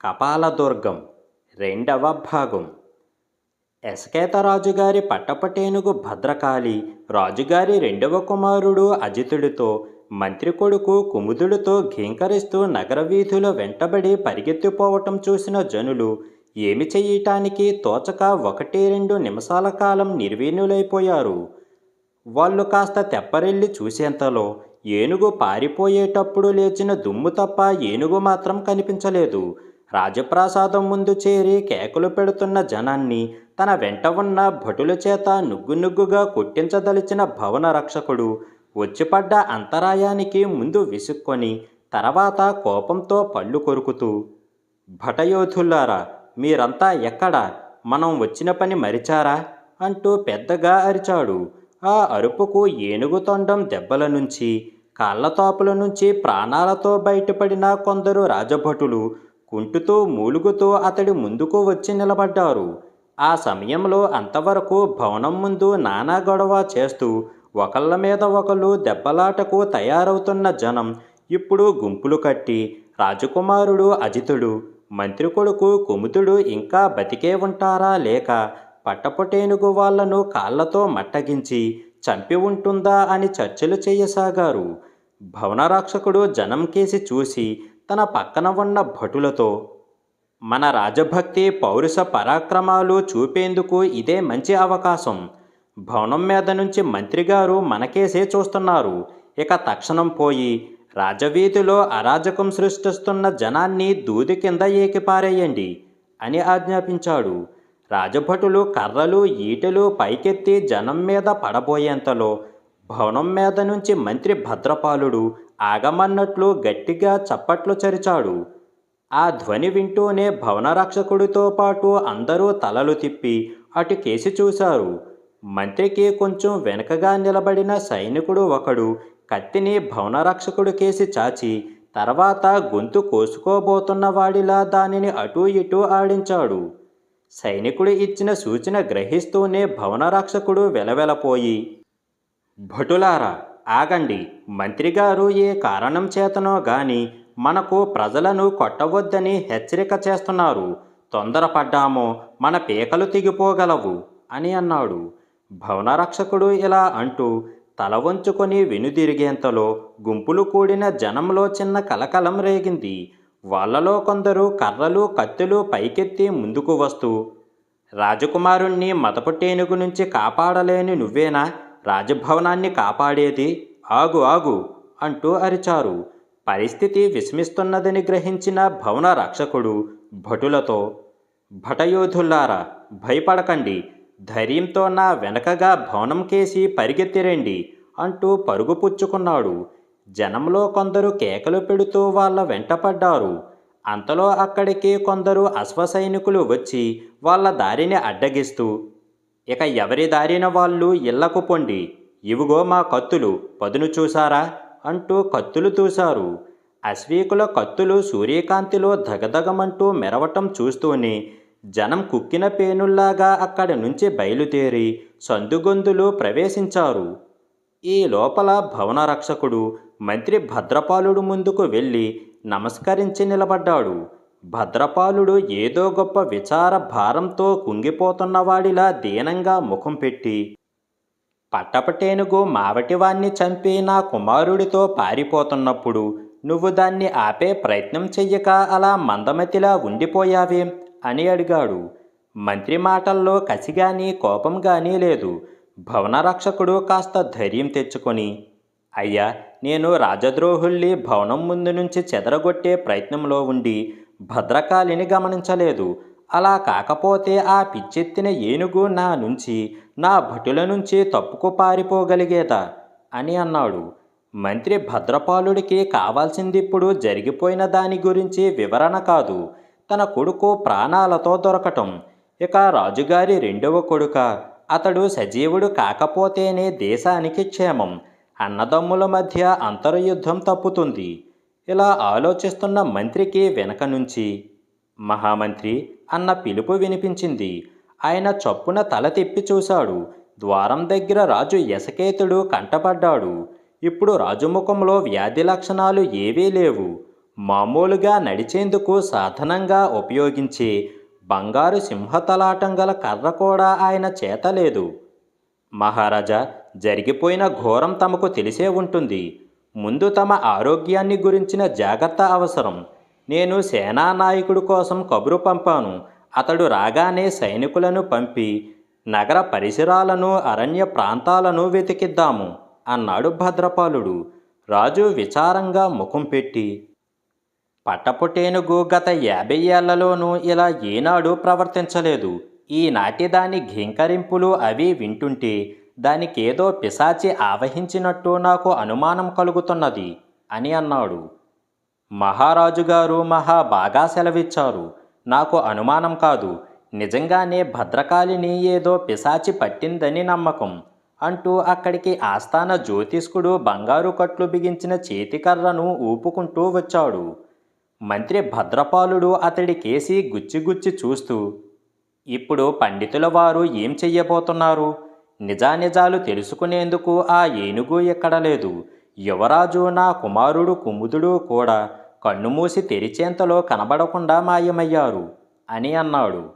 కపాలదుర్గం రెండవ భాగం. ఎసకేతరాజుగారి పట్టపటేనుగు భద్రకాళి రాజుగారి రెండవ కుమారుడు అజితుడితో మంత్రి కొడుకు కుముదుడితో ఘీంకరిస్తూ నగర వీధుల వెంటబడి పరిగెత్తిపోవటం చూసిన జనులు ఏమి చేయటానికి తోచక ఒకటి రెండు నిమిషాల కాలం నిర్వీణులైపోయారు. వాళ్ళు కాస్త తెప్పరెళ్ళి చూసేంతలో ఏనుగు పారిపోయేటప్పుడు లేచిన దుమ్ము తప్ప ఏనుగు మాత్రం కనిపించలేదు. రాజప్రాసాదం ముందు చేరి కేకలు పెడుతున్న జనాన్ని తన వెంట ఉన్న భటుల చేత నుగ్గు నుగ్గుగా కొట్టించదలిచిన భవన రక్షకుడు వచ్చిపడ్డ అంతరాయానికి ముందు విసుక్కొని తర్వాత కోపంతో పళ్ళు కొరుకుతూ భటయోధులారా మీరంతా ఎక్కడ? మనం వచ్చిన పని మరిచారా అంటూ పెద్దగా అరిచాడు. ఆ అరుపుకు ఏనుగు తొండం దెబ్బల నుంచి కాళ్ళతోపుల నుంచి ప్రాణాలతో బయటపడిన కొందరు రాజభటులు కుంటుతో మూలుగుతో అతడి ముందుకు వచ్చి నిలబడ్డారు. ఆ సమయంలో అంతవరకు భవనం ముందు నానా గొడవ చేస్తూ ఒకళ్ళ మీద ఒకళ్ళు దెబ్బలాటకు తయారవుతున్న జనం ఇప్పుడు గుంపులు కట్టి రాజకుమారుడు అజితుడు మంత్రి కొడుకు కుముతుడు ఇంకా బతికే ఉంటారా లేక పట్టపొటేనుగు వాళ్ళను కాళ్ళతో మట్టగించి చంపి ఉంటుందా అని చర్చలు చేయసాగారు. భవనరక్షకుడు జనం కేసి చూసి తన పక్కన ఉన్న భటులతో మన రాజభక్తి పౌరుష పరాక్రమాలు చూపేందుకు ఇదే మంచి అవకాశం. భవనం మీద నుంచి మంత్రిగారు మనకేసే చూస్తున్నారు. ఇక తక్షణం పోయి రాజవీధిలో అరాజకం సృష్టిస్తున్న జనాన్ని దూది కింద ఏకిపారేయండి అని ఆజ్ఞాపించాడు. రాజభటులు కర్రలు ఈటెలు పైకెత్తి జనం మీద పడబోయేంతలో భవనం మీద నుంచి మంత్రి భద్రపాలుడు ఆగమన్నట్లు గట్టిగా చప్పట్లు చరిచాడు. ఆ ధ్వని వింటూనే భవన రక్షకుడితో పాటు అందరూ తలలు తిప్పి అటు కేసి చూశారు. మంత్రికి కొంచెం వెనకగా నిలబడిన సైనికుడు ఒకడు కత్తిని భవన రక్షకుడు కేసి చాచి తర్వాత గొంతు కోసుకోబోతున్న వాడిలా దానిని అటూ ఇటూ ఆడించాడు. సైనికుడు ఇచ్చిన సూచన గ్రహిస్తూనే భవన రక్షకుడు వెలవెలపోయి భటులారా ఆగండి. మంత్రిగారు ఏ కారణం చేతనో గాని మనకు ప్రజలను కొట్టవద్దని హెచ్చరిక చేస్తున్నారు. తొందరపడ్డామో మన పీకలు తెగిపోగలవు అని అన్నాడు. భవనరక్షకుడు ఇలా అంటూ తల వంచుకొని వెనుదిరిగేంతలో గుంపులు కూడిన జనంలో చిన్న కలకలం రేగింది. వాళ్ళలో కొందరు కర్రలు కత్తులు పైకెత్తి ముందుకు వస్తూ రాజకుమారుణ్ణి మతపుటేనుగు నుంచి కాపాడలేని నువ్వేనా? రాజభవనాన్ని కాపాడేది ఆగు ఆగు అంటూ అరిచారు. పరిస్థితి విస్మిస్తున్నదని గ్రహించిన భవన రక్షకుడు భటులతో భటయోధుల్లారా భయపడకండి. ధైర్యంతో నా వెనకగా భవనం కేసి పరిగెత్తిరండి అంటూ పరుగు పుచ్చుకున్నాడు. జనంలో కొందరు కేకలు పెడుతూ వాళ్ళ వెంటపడ్డారు అంతలో అక్కడికి కొందరు అశ్వసైనికులు వచ్చి వాళ్ళ దారిని అడ్డగిస్తూ ఇక ఎవరి దారిన వాళ్ళు ఇళ్ళకు పొండి ఇవిగో మా కత్తులు పదును చూసారా అంటూ కత్తులు చూశారు అశ్వీకుల కత్తులు సూర్యకాంతిలో దగదగమంటూ మెరవటం చూస్తూనే జనం కుక్కిన పేనుల్లాగా అక్కడి నుంచి బయలుదేరి సందుగొందులు ప్రవేశించారు. ఈ లోపల భవన రక్షకుడు మంత్రి భద్రపాలుడు ముందుకు వెళ్ళి నమస్కరించి నిలబడ్డాడు. భద్రపాలుడు ఏదో గొప్ప విచార భారంతో కుంగిపోతున్నవాడిలా దీనంగా ముఖం పెట్టి పట్టపటేనుగు మావటివాణ్ణి చంపి నా కుమారుడితో పారిపోతున్నప్పుడు నువ్వు దాన్ని ఆపే ప్రయత్నం చెయ్యక అలా మందమతిలా ఉండిపోయావేం అని అడిగాడు. మంత్రి మాటల్లో కసిగాని కోపం గానీ లేదు. భవనరక్షకుడు కాస్త ధైర్యం తెచ్చుకొని అయ్యా నేను రాజద్రోహుల్ని భవనం ముందు నుంచి చెదరగొట్టే ప్రయత్నంలో ఉండి భద్రకాళిని గమనించలేదు. అలా కాకపోతే ఆ పిచ్చెత్తిన ఏనుగు నా నుంచి నా భటుల నుంచి తప్పుకు పారిపోగలిగేదా అని అన్నాడు. మంత్రి భద్రపాలుడికి కావాల్సిందిప్పుడు జరిగిపోయిన దాని గురించి వివరణ కాదు. తన కొడుకు ప్రాణాలతో దొరకటం. ఇక రాజుగారి రెండవ కొడుక అతడు సజీవుడు కాకపోతేనే దేశానికి క్షేమం. అన్నదమ్ముల మధ్య అంతర్యుద్ధం తప్పుతుంది. ఇలా ఆలోచిస్తున్న మంత్రికి వెనక నుంచి మహామంత్రి అన్న పిలుపు వినిపించింది. ఆయన చప్పున తల తిప్పి చూశాడు. ద్వారం దగ్గర రాజు యశకేతుడు కంటపడ్డాడు. ఇప్పుడు రాజుముఖంలో వ్యాధి లక్షణాలు ఏవీ లేవు. మామూలుగా నడిచేందుకు సాధనంగా ఉపయోగించే బంగారు సింహతలాటం గల కర్ర కూడా ఆయన చేత లేదు. మహారాజా జరిగిపోయిన ఘోరం తమకు తెలిసే ఉంటుంది. ముందు తమ ఆరోగ్యాన్ని గురించిన జాగ్రత్త అవసరం. నేను సేనా నాయకుడు కోసం కబురు పంపాను. అతడు రాగానే సైనికులను పంపి నగర పరిసరాలను అరణ్య ప్రాంతాలను వెతికిద్దాము అన్నాడు భద్రపాలుడు. రాజు విచారంగా ముఖం పెట్టి పట్టపుటేనుగు గత యాభై ఏళ్ళలోనూ ఇలా ఏనాడు ప్రవర్తించలేదు. ఈనాటి దాని ఘీంకరింపులు అవి వింటుంటే దానికేదో పిశాచి ఆవహించినట్టు నాకు అనుమానం కలుగుతున్నది అని అన్నాడు. మహారాజుగారు మహా బాగా సెలవిచ్చారు. నాకు అనుమానం కాదు. నిజంగానే భద్రకాళిని ఏదో పిశాచి పట్టిందని నమ్మకం అంటూ అక్కడికి ఆస్థాన జ్యోతిష్కుడు బంగారు కట్లు బిగించిన చేతికర్రను ఊపుకుంటూ వచ్చాడు. మంత్రి భద్రపాలుడు అతడి కేసి గుచ్చిగుచ్చి చూస్తూ ఇప్పుడు పండితుల వారు ఏం చెయ్యబోతున్నారు? నిజానిజాలు తెలుసుకునేందుకు ఆ ఏనుగు ఎక్కడ లేదు యువరాజు నా కుమారుడు కుముదుడు కూడా కన్నుమూసి తెరిచేంతలో కనబడకుండా మాయమయ్యారు అని అన్నాడు.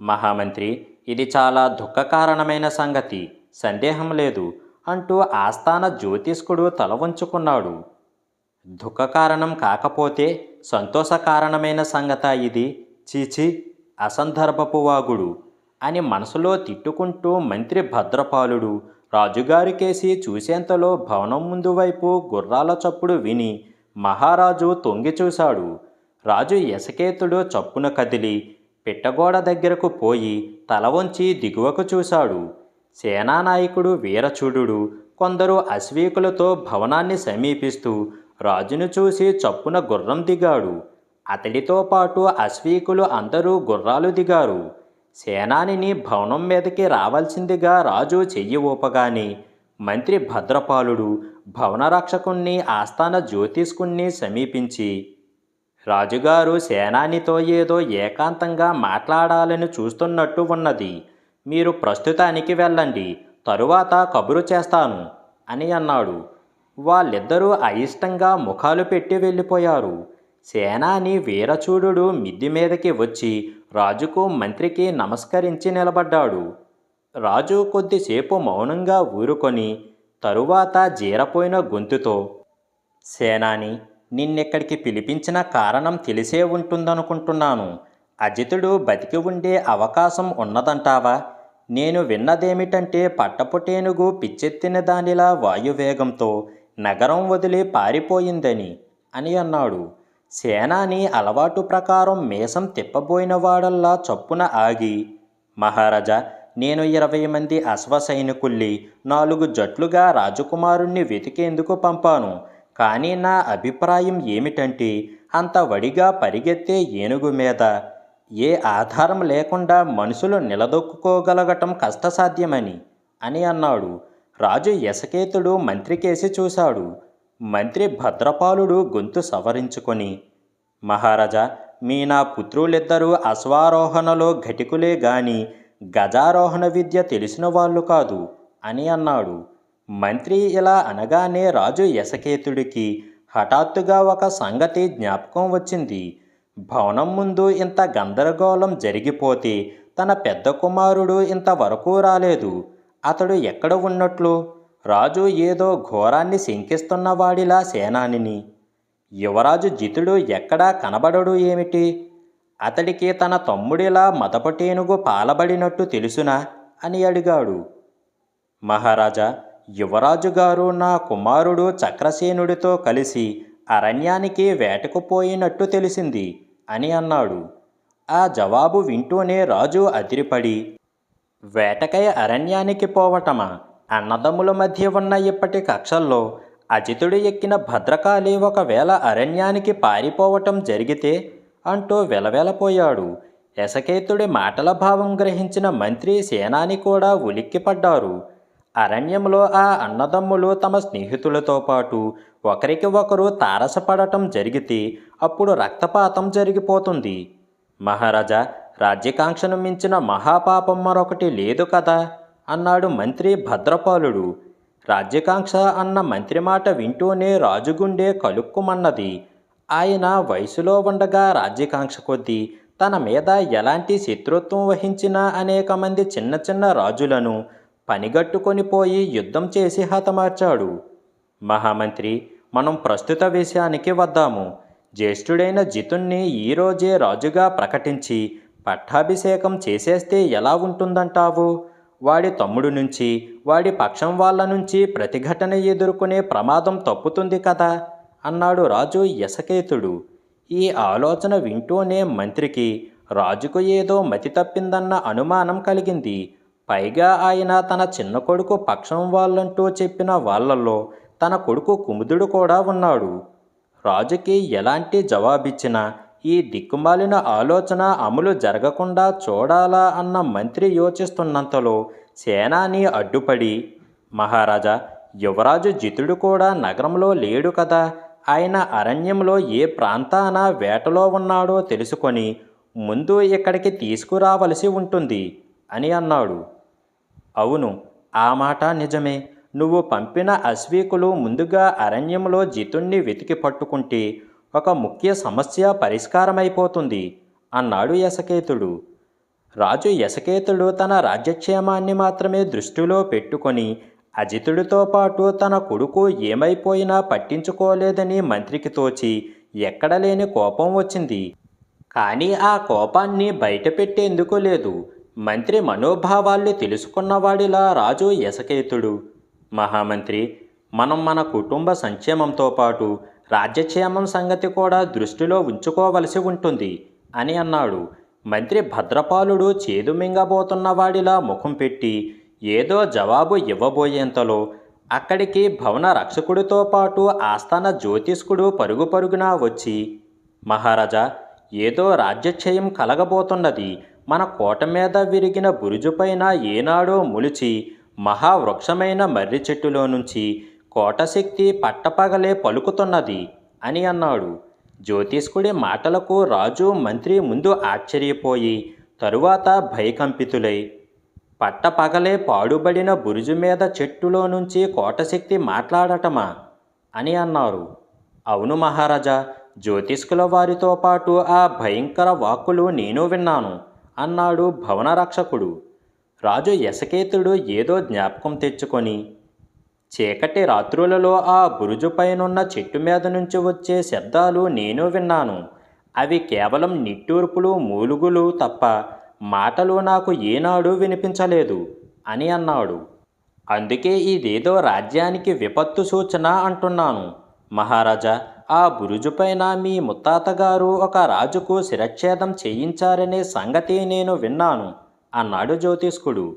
మహామంత్రి ఇది చాలా దుఃఖకారణమైన సంగతి సందేహం లేదు అంటూ ఆస్థాన జ్యోతిష్కుడు తల వంచుకున్నాడు. దుఃఖకారణం కాకపోతే సంతోషకారణమైన సంగత ఇది. చీచి అసందర్భపు వాగుడు. అని మనసులో తిట్టుకుంటూ మంత్రి భద్రపాలుడు రాజుగారికేసి చూసేంతలో భవనం ముందు వైపు గుర్రాల చప్పుడు విని మహారాజు తొంగి చూశాడు. రాజు ఎసకేతుడు చప్పున కదిలి పిట్టగోడ దగ్గరకు పోయి తల వంచి దిగువకు చూశాడు. సేనానాయకుడు వీరచూడు కొందరు అశ్వీకులతో భవనాన్ని సమీపిస్తూ రాజును చూసి చప్పున గుర్రం దిగాడు. అతడితో పాటు అశ్వీకులు అందరూ గుర్రాలు దిగారు. సేనానిని భవనం మీదకి రావాల్సిందిగా రాజు చెయ్యి ఊపగాని మంత్రి భద్రపాలుడు భవన రక్షకుణ్ణి ఆస్థాన జ్యోతిష్కుణ్ణి సమీపించి రాజుగారు సేనానితో ఏదో ఏకాంతంగా మాట్లాడాలని చూస్తున్నట్టు ఉన్నది. మీరు ప్రస్తుతానికి వెళ్ళండి తరువాత కబురు చేస్తాను అని అన్నాడు. వాళ్ళిద్దరూ అయిష్టంగా ముఖాలు పెట్టి వెళ్ళిపోయారు. సేనాని వీరచూడు మిద్ది మీదకి వచ్చి రాజుకు మంత్రికి నమస్కరించి నిలబడ్డాడు. రాజు కొద్దిసేపు మౌనంగా ఊరుకొని తరువాత జీరపోయిన గొంతుతో సేనాని నిన్నెక్కడికి పిలిపించిన కారణం తెలిసే ఉంటుందనుకుంటున్నాను. అజితుడు బతికి ఉండే అవకాశం ఉన్నదంటావా? నేను విన్నదేమిటంటే పట్టపుటేనుగు పిచ్చెత్తిన దానిలా వాయువేగంతో నగరం వదిలి పారిపోయిందని అని అన్నాడు. సేనాని అలవాటు ప్రకారం మీసం తిప్పబోయిన వాడల్లా చప్పున ఆగి మహారాజా నేను ఇరవై మంది అశ్వసైనికుల్ని నాలుగు జట్లుగా రాజకుమారుణ్ణి వెతికేందుకు పంపాను. కానీ నా అభిప్రాయం ఏమిటంటే అంత వడిగా పరిగెత్తే ఏనుగు మీద ఏ ఆధారం లేకుండా మనుషులు నిలదొక్కుకోగలగటం కష్టసాధ్యమని అని అన్నాడు. రాజు యసకేతుడు మంత్రికేసి చూశాడు. మంత్రి భద్రపాలుడు గొంతు సవరించుకొని మహారాజా మీ నా పుత్రులిద్దరూ అశ్వారోహణలో ఘటికులే గాని గజారోహణ విద్య తెలిసిన వాళ్ళు కాదు అని అన్నాడు. మంత్రి ఇలా అనగానే రాజు యశకేతుడికి హఠాత్తుగా ఒక సంగతి జ్ఞాపకం వచ్చింది. భవనం ముందు ఇంత గందరగోళం జరిగిపోతే తన పెద్ద కుమారుడు ఇంతవరకు రాలేదు. అతడు ఎక్కడ ఉన్నట్లు? రాజు ఏదో ఘోరాన్ని శంకిస్తున్న వాడిలా సేనానిని. యువరాజు జితుడు ఎక్కడా కనబడడు ఏమిటి? అతడికి తన తమ్ముడిలా మదపటేనుగు పాలబడినట్టు తెలుసునా? అని అడిగాడు. మహారాజా యువరాజు గారు నా కుమారుడు చక్రసేనుడితో కలిసి అరణ్యానికి వేటకు పోయినట్టు తెలిసింది అని అన్నాడు. ఆ జవాబు వింటూనే రాజు అదిరిపడి వేటకై అరణ్యానికి పోవటమా? అన్నదమ్ముల మధ్య ఉన్న ఇప్పటి కక్షల్లో అజితుడు ఎక్కిన భద్రకాళి ఒకవేళ అరణ్యానికి పారిపోవటం జరిగితే అంటూ వెలవెలపోయాడు. యశకేతుడి మాటల భావం గ్రహించిన మంత్రి సేనాని కూడా ఉలిక్కిపడ్డారు. అరణ్యంలో ఆ అన్నదమ్ములు తమ స్నేహితులతో పాటు ఒకరికి ఒకరు తారసపడటం జరిగితే అప్పుడు రక్తపాతం జరిగిపోతుంది. మహారాజా రాజ్యకాంక్షను మించిన మహాపాపం మరొకటి లేదు కదా? అన్నాడు మంత్రి భద్రపాలుడు. రాజ్యకాంక్ష అన్న మంత్రి మాట వింటూనే రాజుగుండె కలుక్కుమన్నది. ఆయన వయసులో ఉండగా రాజ్యకాంక్ష కొద్దీ తన మీద ఎలాంటి శత్రుత్వం వహించిన అనేక మంది చిన్న చిన్న రాజులను పనిగట్టుకొని పోయి యుద్ధం చేసి హతమార్చాడు. మహామంత్రి మనం ప్రస్తుత విషయానికి వద్దాము. జ్యేష్ఠుడైన జితుణ్ణి ఈరోజే రాజుగా ప్రకటించి పట్టాభిషేకం చేసేస్తే ఎలా ఉంటుందంటావు? వాడి తమ్ముడు నుంచి వాడి పక్షం వాళ్ళ నుంచి ప్రతిఘటన ఎదుర్కొనే ప్రమాదం తప్పుతుంది కదా? అన్నాడు రాజు యశకేతుడు. ఈ ఆలోచన వింటూనే మంత్రికి రాజుకు ఏదో మతి తప్పిందన్న అనుమానం కలిగింది. పైగా ఆయన తన చిన్న కొడుకు పక్షం వాళ్ళంటూ చెప్పిన వాళ్ళల్లో తన కొడుకు కుముదుడు కూడా ఉన్నాడు. రాజుకి ఎలాంటి జవాబిచ్చినా ఈ దిక్కుమాలిన ఆలోచన అమలు జరగకుండా చూడాలా అన్న మంత్రి యోచిస్తున్నంతలో సేనాని అడ్డుపడి మహారాజా యువరాజు జితుడు కూడా నగరంలో లేడు కదా? ఆయన అరణ్యంలో ఏ ప్రాంతాన వేటలో ఉన్నాడో తెలుసుకొని ముందు ఇక్కడికి తీసుకురావలసి ఉంటుంది అని అన్నాడు. అవును ఆ మాట నిజమే. నువ్వు పంపిన అశ్వీకులు ముందుగా అరణ్యంలో జితుణ్ణి వెతికి పట్టుకుంటే ఒక ముఖ్య సమస్య పరిష్కారమైపోతుంది అన్నాడు యశకేతుడు. రాజు యశకేతుడు తన రాజ్యక్షేమాన్ని మాత్రమే దృష్టిలో పెట్టుకొని అజితుడితో పాటు తన కొడుకు ఏమైపోయినా పట్టించుకోలేదని మంత్రికి తోచి ఎక్కడలేని కోపం వచ్చింది. కానీ ఆ కోపాన్ని బయటపెట్టేందుకు లేదు. మంత్రి మనోభావాల్ని తెలుసుకున్నవాడిలా రాజు యశకేతుడు. మహామంత్రి మనం మన కుటుంబ సంక్షేమంతో పాటు రాజ్యక్షేమం సంగతి కూడా దృష్టిలో ఉంచుకోవలసి ఉంటుంది అని అన్నాడు. మంత్రి భద్రపాలుడు చేదు మింగబోతున్నవాడిలా ముఖం పెట్టి ఏదో జవాబు ఇవ్వబోయేంతలో అక్కడికి భవన రక్షకుడితో పాటు ఆస్థాన జ్యోతిష్కుడు పరుగు పరుగున వచ్చి మహారాజా ఏదో రాజ్యక్షయం కలగబోతున్నది. మన కోట మీద విరిగిన బురుజుపైన ఏనాడో ములిచి మహావృక్షమైన మర్రి చెట్టులో నుంచి కోటశక్తి పట్టపగలే పలుకుతున్నది అని అన్నాడు. జ్యోతిష్కుడి మాటలకు రాజు మంత్రి ముందు ఆశ్చర్యపోయి తరువాత భయకంపితులై పట్టపగలే పాడుబడిన బురుజు మీద చెట్టులో నుంచి కోటశక్తి మాట్లాడటమా? అని అన్నారు. అవును మహారాజా జ్యోతిష్కుల వారితో పాటు ఆ భయంకర వాక్కులు నేను విన్నాను అన్నాడు భవన రక్షకుడు. రాజు యశకేతుడు ఏదో జ్ఞాపకం తెచ్చుకొని చీకటి రాత్రులలో ఆ బురుజుపైనున్న చెట్టు మీద నుంచి వచ్చే శబ్దాలు నేను విన్నాను. అవి కేవలం నిట్టూర్పులు మూలుగులు తప్ప మాటలు నాకు ఏనాడు వినిపించలేదు అని అన్నాడు. అందుకే ఇదేదో రాజ్యానికి విపత్తు సూచన అంటున్నాను. మహారాజా ఆ బురుజుపైన మీ ముత్తాతగారు ఒక రాజుకు శిరచ్ఛేదం చేయించారనే సంగతి నేను విన్నాను అన్నాడు జ్యోతిష్కుడు.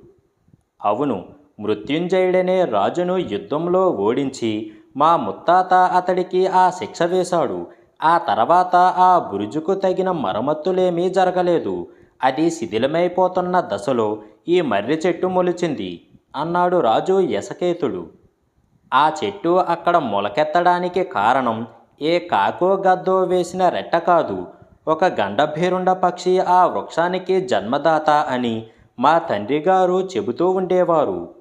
అవును మృత్యుంజయుడనే రాజును యుద్ధంలో ఓడించి మా ముత్తాత అతడికి ఆ శిక్ష వేశాడు. ఆ తర్వాత ఆ బురుజుకు తగిన మరమ్మతులేమీ జరగలేదు. అది శిథిలమైపోతున్న దశలో ఈ మర్రి చెట్టు మొలిచింది అన్నాడు రాజు యశకేతుడు. ఆ చెట్టు అక్కడ మొలకెత్తడానికి కారణం ఏ కాకో గద్దో వేసిన రెట్ట కాదు. ఒక గండభేరుండ పక్షి ఆ వృక్షానికి జన్మదాత అని మా తండ్రి గారు చెబుతూ ఉండేవారు.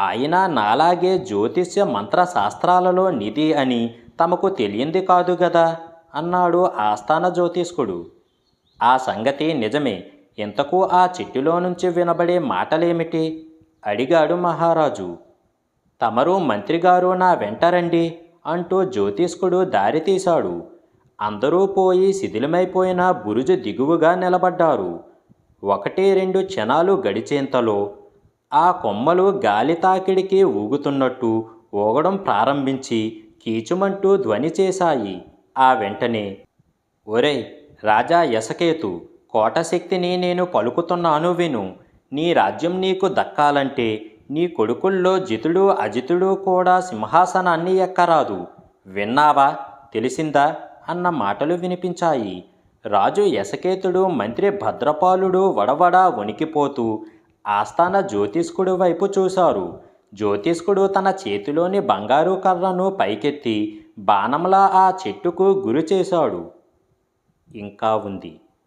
ఆయన నాలాగే జ్యోతిష్య మంత్రశాస్త్రాలలో నిధి అని తమకు తెలియంది కాదు గదా? అన్నాడు ఆస్థాన జ్యోతిష్కుడు. ఆ సంగతి నిజమే. ఇంతకు ఆ చెట్టులో నుంచి వినబడే మాటలేమిటి? అడిగాడు మహారాజు. తమరు మంత్రిగారు నా వెంట రండి అంటూ జ్యోతిష్కుడు దారి తీశాడు. అందరూ పోయి శిథిలమైపోయిన బురుజు దిగువగా నిలబడ్డారు. ఒకటి రెండు క్షణాలు గడిచేంతలో ఆ కొమ్మలు గాలి తాకిడికి ఊగుతున్నట్టు ఊగడం ప్రారంభించి కీచుమంటూ ధ్వని చేశాయి. ఆ వెంటనే ఒరేయ్ రాజా యసకేతు కోటశక్తిని నేను పలుకుతున్నాను విను. నీ రాజ్యం నీకు దక్కాలంటే నీ కొడుకుల్లో జితుడు అజితుడు కూడా సింహాసనాన్ని ఎక్కరాదు. విన్నావా? తెలిసిందా? అన్న మాటలు వినిపించాయి. రాజు యశకేతుడు మంత్రి భద్రపాలుడు వడవడ వణికిపోతూ ఆస్థాన జ్యోతిష్కుడు వైపు చూశారు. జ్యోతిష్కుడు తన చేతిలోని బంగారు కర్రను పైకెత్తి బాణంలా ఆ చెట్టుకు గురి చేశాడు. ఇంకా ఉంది.